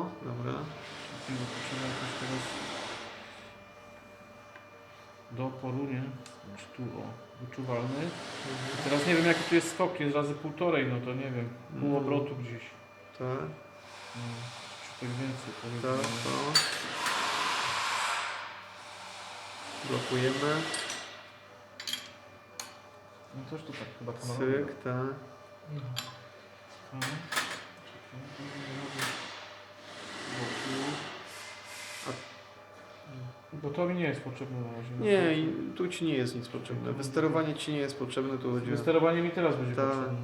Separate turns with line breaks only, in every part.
O, dobra.
Czekaj, bo to trzeba jakoś teraz do oporu, nie? Czy tu, o, wyczuwalny.
Mhm.
Teraz nie wiem jaki tu jest skok, jest razy półtorej, no to nie wiem, pół
No.
obrotu gdzieś.
Tak,
No, czy tak więcej, powiedzmy.
tak, to. Blokujemy.
No też to tak chyba to
Cyk, tak.
Tak. Bo to mi nie jest potrzebne na razie.
Nie, i tu ci nie jest nic potrzebne. Wysterowanie ci nie jest potrzebne, tu chodzi o...
Sterowanie mi teraz będzie
Tak.
potrzebne.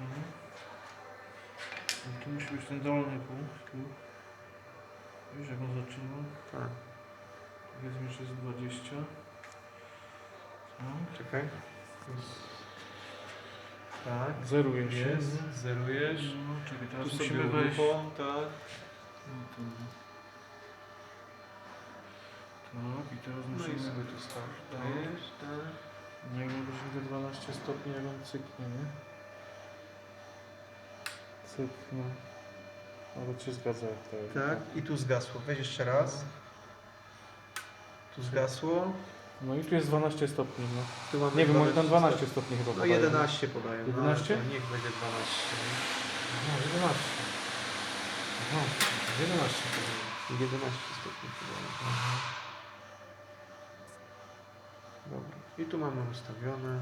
Mhm. No Tu musi być ten dolny punkt. Tu. Wiesz jak on zaczyna?
Tak,
Powiedzmy, że jest 20. Tak.
czekaj. Tak,
Zeruje się.
jest, zerujesz.
No, czekaj, teraz
Tu
musimy
sobie
wejść.
tak.
No. Tak, i teraz
No i
musimy...
sobie tu stawisz, dajesz, tak.
Jak będziemy te 12 stopni, jak on cyknie, nie? Cyknie. Ale ci zgadza jak to.
Tak, i tu zgasło. Weź jeszcze raz. Tu zgasło.
No i tu jest 12 stopni, no.
Tu mamy
Nie wiem, oni tam
12
12 stopni chyba
No
podają.
11 podają. no,
11?
ale to Niech będzie 12.
Aha, 11. Aha, 11 podają.
11 stopni podają. Dobra. I tu mamy ustawione.